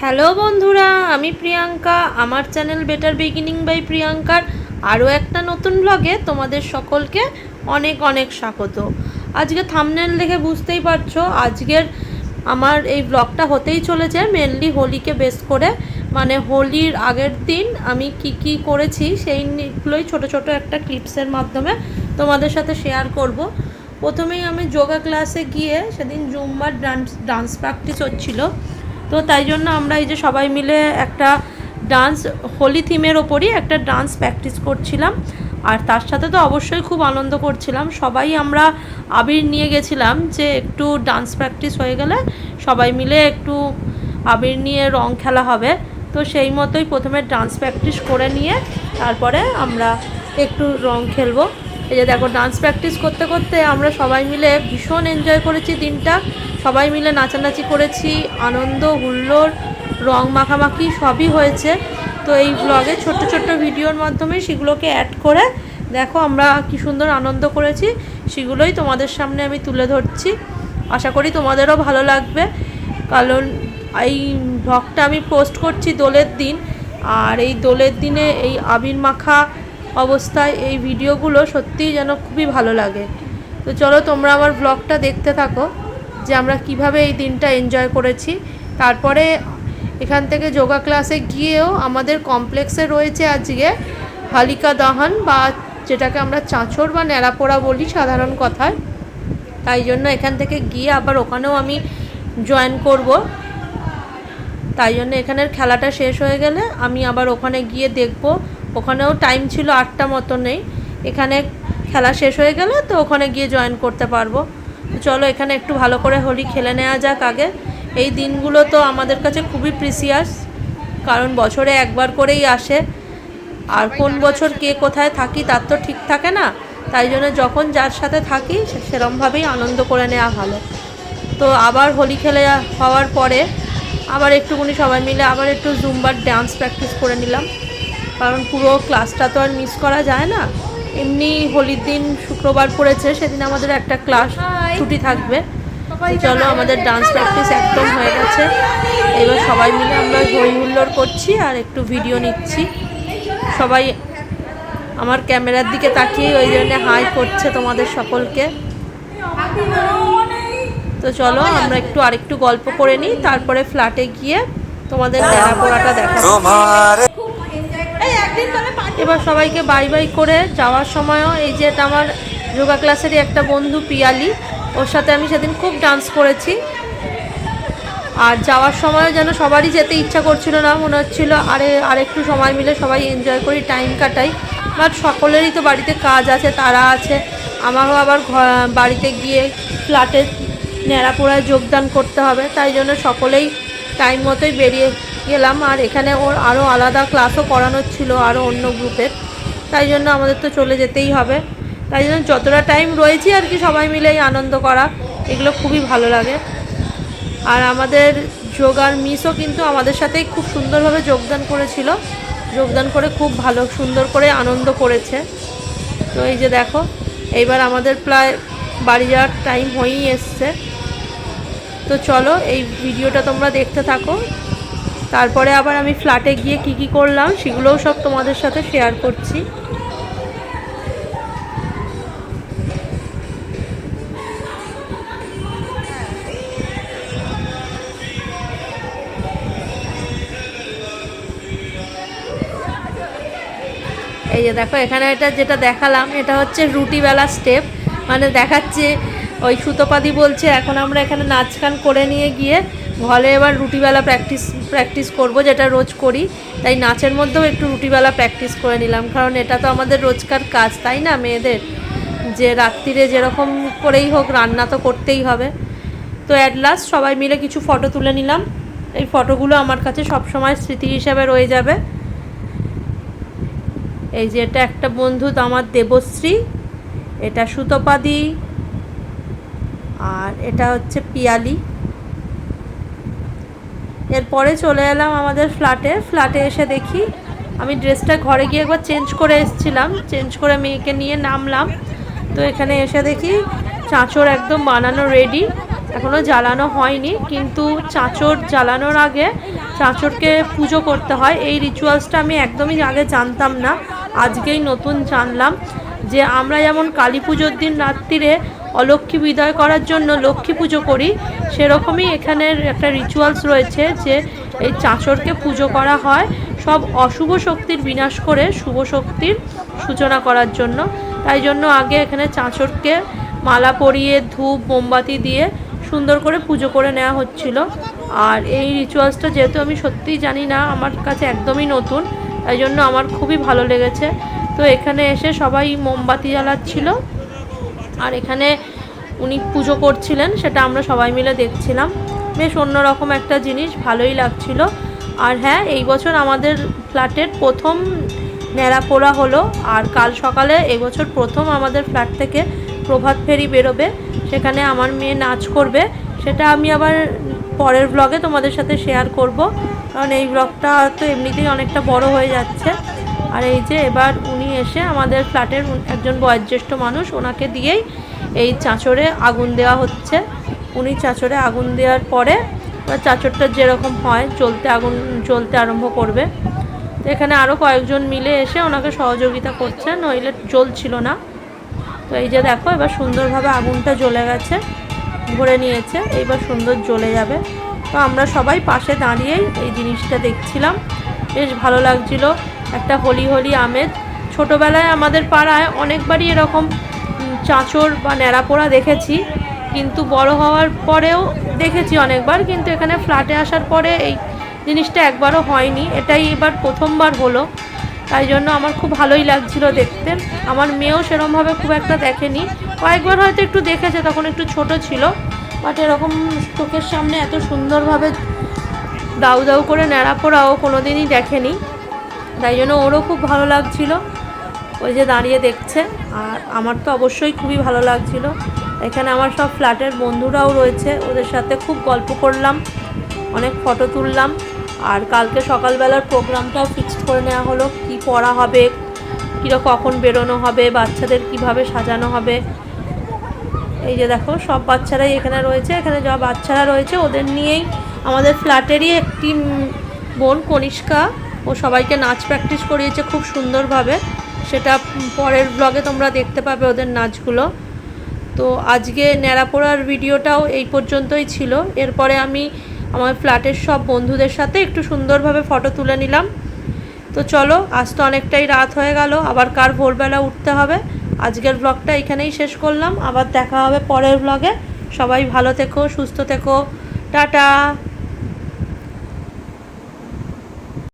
Hello বন্ধুরা, আমি প্রিয়াঙ্কা। আমার চ্যানেল বেটার বিগিনিং বাই প্রিয়াঙ্কার। আরও একটা নতুন ব্লগে তোমাদের সকলকে অনেক অনেক স্বাগত। আজকে থামনেল দেখে বুঝতেই পারছ, আজকের আমার এই ব্লগটা হতেই চলেছে মেনলি হোলিকে বেস করে। মানে হোলির আগের দিন আমি কি কি করেছি সেইগুলোই ছোট ছোট একটা ক্লিপসের মাধ্যমে তোমাদের সাথে শেয়ার করব। প্রথমেই আমি যোগা ক্লাসে গিয়ে সেদিন জুম্বার ডান্স ডান্স প্র্যাকটিস হচ্ছিল। তো তাই জন্য আমরা এই যে সবাই মিলে একটা ডান্স হোলি থিমের ওপরই একটা ডান্স প্র্যাকটিস করছিলাম। আর তার সাথে তো অবশ্যই খুব আনন্দ করছিলাম। সবাই আমরা আবির নিয়ে গেছিলাম যে একটু ডান্স প্র্যাকটিস হয়ে গেলে সবাই মিলে একটু আবির নিয়ে রং খেলা হবে। তো সেই মতোই প্রথমে ডান্স প্র্যাকটিস করে নিয়ে তারপরে আমরা একটু রং খেলব। এই যে দেখো ডান্স প্র্যাকটিস করতে করতে আমরা সবাই মিলে ভীষণ এনজয় করেছি দিনটা। সবাই মিলে নাচানাচি করেছি, আনন্দ, হুল্লোড়, রং মাখামাখি সবই হয়েছে। তো এই ব্লগে ছোট্ট ছোট্ট ভিডিওর মাধ্যমে সেগুলোকে অ্যাড করে দেখো আমরা কি সুন্দর আনন্দ করেছি, সেগুলোই তোমাদের সামনে আমি তুলে ধরছি। আশা করি তোমাদেরও ভালো লাগবে। কারণ এই ব্লগটা আমি পোস্ট করছি দোলের দিন। আর এই দোলের দিনে এই আবির মাখা অবস্থায় এই ভিডিওগুলো সত্যিই যেন খুবই ভালো লাগে। তো চলো তোমরা আমার ব্লগটা দেখতে থাকো, যে আমরা কীভাবে এই দিনটা এনজয় করেছি। তারপরে এখান থেকে যোগা ক্লাসে গিয়েও আমাদের কমপ্লেক্সে রয়েছে আজকে হালিকা দহন বা যেটাকে আমরা চাঁচর বা ন্যাড়াপোড়া বলি সাধারণ কথায়। তাই জন্য এখান থেকে গিয়ে আবার ওখানেও আমি জয়েন করব। তাই জন্য এখানের খেলাটা শেষ হয়ে গেলে আমি আবার ওখানে গিয়ে দেখব ওখানেও টাইম ছিল আটটা মতো নেই। এখানে খেলা শেষ হয়ে গেলে তো ওখানে গিয়ে জয়েন করতে পারব। চলো এখানে একটু ভালো করে হোলি খেলে নেওয়া যাক আগে। এই দিনগুলো তো আমাদের কাছে খুবই প্রিসিয়াস কারণ বছরে একবার করেই আসে। আর কোন বছর কে কোথায় থাকি তার তো ঠিক থাকে না। তাই জন্য যখন যার সাথে থাকি সেরমভাবেই আনন্দ করে নেওয়া ভালো। তো আবার হোলি খেলে হওয়ার পরে আবার একটুখানি সবাই মিলে আবার একটু জুম্বার ডান্স প্র্যাকটিস করে নিলাম। কারণ পুরো ক্লাসটা তো আর মিস করা যায় না। এমনি হোলির দিন শুক্রবার পড়েছে সেদিন আমাদের একটা ক্লাস ছুটি থাকবে। চলো আমাদের ডান্স প্র্যাকটিস একদম হয়ে গেছে। এবার সবাই মিলে আমরা হই হুল্লোড় করছি আর একটু ভিডিও নিচ্ছি। সবাই আমার ক্যামেরার দিকে তাকিয়ে ওই জন্য হাই করছে তোমাদের সকলকে। তো চলো আমরা একটু আরেকটু গল্প করে নিই তারপরে ফ্ল্যাটে গিয়ে তোমাদের দেখা পড়াটা দেখা এবার সবাইকে বাই বাই করে যাওয়ার সময়ও এই যে এটা আমার যোগা ক্লাসেরই একটা বন্ধু পিয়ালি, ওর সাথে আমি সেদিন খুব ডান্স করেছি। আর যাওয়ার সময় যেন সবারই যেতে ইচ্ছা করছিল না, মনে হচ্ছিল আরে আরেকটু সময় মিলে সবাই এনজয় করি টাইম কাটাই। বাট সকলেরই তো বাড়িতে কাজ আছে, তারা আছে। আমারও আবার বাড়িতে গিয়ে ফ্ল্যাটে ন্যাড়াপোড়ায় যোগদান করতে হবে, তাই জন্য সকলেই টাইম মতোই বেরিয়ে গেলাম আর এখানে ওর আরও আলাদা ক্লাসও করানোর ছিল আরও অন্য গ্রুপের তাই জন্য আমাদের তো চলে যেতেই হবে। তাই জন্য যতটা টাইম রয়েছি আর কি সবাই মিলেই আনন্দ করা, এগুলো খুবই ভালো লাগে। আর আমাদের যোগার মিসও কিন্তু আমাদের সাথেই খুব সুন্দরভাবে যোগদান করেছিল। যোগদান করে খুব ভালো, সুন্দর করে আনন্দ করেছে। তো এই যে দেখো, এইবার আমাদের প্রায় বাড়ি যাওয়ার টাইম হয়েই এসছে। তো চলো, এই ভিডিওটা তোমরা দেখতে থাকো। তারপরে আবার আমি ফ্ল্যাটে গিয়ে কি কি করলাম সেগুলোও সব তোমাদের সাথে শেয়ার করছি। এই যে দেখো, এখানে এটা যেটা দেখালাম, এটা হচ্ছে রুটিবেলা স্টেপ মানে দেখাচ্ছে, ওই সুতোপাদি বলছে, এখন আমরা এখানে নাচ গান করে নিয়ে গিয়ে ঘরে এবার রুটিবেলা প্র্যাকটিস প্র্যাকটিস করব যেটা রোজ করি। তাই নাচের মধ্যেও একটু রুটিবেলা প্র্যাকটিস করে নিলাম, কারণ এটা তো আমাদের রোজকার কাজ, তাই না মেয়েদের? যে রাত্রিরে যেরকম করেই হোক রান্না তো করতেই হবে। তো অ্যাট লাস্ট সবাই মিলে কিছু ফটো তুলে নিলাম। এই ফটোগুলো আমার কাছে সবসময় স্মৃতি হিসাবে রয়ে যাবে। এই যে এটা একটা বন্ধু, তো আমার দেবশ্রী, এটা সুতোপাদি, আর এটা হচ্ছে পিয়ালি। এরপরে চলে এলাম আমাদের ফ্ল্যাটে। ফ্ল্যাটে এসে দেখি আমি ড্রেসটা ঘরে গিয়ে একবার চেঞ্জ করে এসেছিলাম। চেঞ্জ করে মেয়েকে নিয়ে নামলাম। তো এখানে এসে দেখি চাঁচর একদম বানানো রেডি এখনও জ্বালানো হয়নি, কিন্তু চাঁচর জ্বালানোর আগে চাঁচরকে পুজো করতে হয়। এই রিচুয়ালসটা আমি একদমই আগে জানতাম না। আজকেই নতুন জানলাম যে আমরা যেমন কালী পুজোর দিন রাত্রিরে অলক্ষ্মী বিদায় করার জন্য লক্ষ্মী পুজো করি, সেরকমই এখানের একটা রিচুয়ালস রয়েছে যে এই চাঁচরকে পুজো করা হয়। সব অশুভ শক্তির বিনাশ করে শুভ শক্তির সূচনা করার জন্য। তাই জন্য আগে এখানে চাঁচরকে মালা পরিয়ে, ধূপ, মোমবাতি দিয়ে সুন্দর করে পুজো করে নেওয়া হচ্ছিল। আর এই রিচুয়ালসটা যেহেতু আমি সত্যিই জানি না, আমার কাছে একদমই নতুন, তাই জন্য আমার খুবই ভালো লেগেছে। তো এখানে এসে সবাই মোমবাতি জ্বালাচ্ছিল। আর এখানে উনি পুজো করছিলেন, সেটা আমরা সবাই মিলে দেখছিলাম। বেশ অন্যরকম একটা জিনিস, ভালোই লাগছিল। আর হ্যাঁ এই বছর আমাদের ফ্ল্যাটের প্রথম ন্যাড়া পোড়া হলো, আর কাল সকালে এই বছর প্রথম আমাদের ফ্ল্যাট থেকে প্রভাত ফেরি বেরোবে। সেখানে আমার মেয়ে নাচ করবে। সেটা আমি আবার পরের ব্লগে তোমাদের সাথে শেয়ার করব। কারণ এই ব্লগটা তো এমনিতেই অনেকটা বড় হয়ে যাচ্ছে। আর এই যে এবার উনি এসে আমাদের ফ্ল্যাটের একজন বয়োজ্যেষ্ঠ মানুষ, ওনাকে দিয়েই এই চাঁচড়ে আগুন দেওয়া হচ্ছে। উনি চাঁচড়ে আগুন দেওয়ার পরে চাঁচড়টা যেরকম হয় চলতে আগুন, জ্বলতে আরম্ভ করবে। তো এখানে আরও কয়েকজন মিলে এসে ওনাকে সহযোগিতা করছে, নইলে জ্বলছিল না। তো এই যে দেখো, এবার সুন্দরভাবে আগুনটা জ্বলে গেছে, ভরে নিয়েছে, এইবার সুন্দর জ্বলে যাবে। তো আমরা সবাই পাশে দাঁড়িয়েই এই জিনিসটা দেখছিলাম। বেশ ভালো লাগছিল। একটা হোলি হোলি আমেজ। ছোটোবেলায় আমাদের পাড়ায় অনেকবারই এরকম চাঁচর বা ন্যাড়াপোড়া দেখেছি। কিন্তু বড় হওয়ার পরেও দেখেছি অনেকবার। কিন্তু এখানে ফ্ল্যাটে আসার পরে এই জিনিসটা একবারও হয়নি। এটাই এবার প্রথমবার হলো। তাই জন্য আমার খুব ভালোই লাগছিল দেখতে। আমার মেয়েও সেরমভাবে খুব একটা দেখেনি। কয়েকবার হয়তো একটু দেখেছে, তখন একটু ছোট ছিল। বাট এরকম চোখের সামনে এত সুন্দরভাবে দাউ দাউ করে ন্যাড়া পোড়াও কোনো দিনই দেখেনি। তাই জন্য ওরও খুব ভালো লাগছিল। ওই যে দাঁড়িয়ে দেখছে। আর আমার তো অবশ্যই খুবই ভালো লাগছিল। এখানে আমার সব ফ্ল্যাটের বন্ধুরাও রয়েছে। ওদের সাথে খুব গল্প করলাম, অনেক ফটো তুললাম। আর কালকে সকালবেলার প্রোগ্রামটাও ফিক্সড করে নেওয়া হলো। কি পড়া হবে কীরকম কখন বেরোনো হবে, বাচ্চাদের কীভাবে সাজানো হবে। এই যে দেখো, সব বাচ্চারাই এখানে রয়েছে। এখানে যা বাচ্চারা রয়েছে, ওদের নিয়েই আমাদের ফ্ল্যাটেরই একটি বোন কনিষ্কা। ও সবাইকে নাচ প্র্যাকটিস করিয়েছে খুব সুন্দরভাবে। সেটা পরের ব্লগে তোমরা দেখতে পাবে ওদের নাচগুলো। তো আজকে ন্যাড়াপোড়ার ভিডিওটাও এই পর্যন্তই ছিল। এরপরে আমি আমার ফ্ল্যাটের সব বন্ধুদের সাথে একটু সুন্দরভাবে ফটো তুলে নিলাম। তো চলো, আজ তো অনেকটাই রাত হয়ে গেল, আবার কার ভোরবেলা উঠতে হবে? আজকের ব্লগটা এখানেই শেষ করলাম। আবার দেখা হবে পরের ব্লগে সবাই ভালো থেকো, সুস্থ থেকো। টাটা!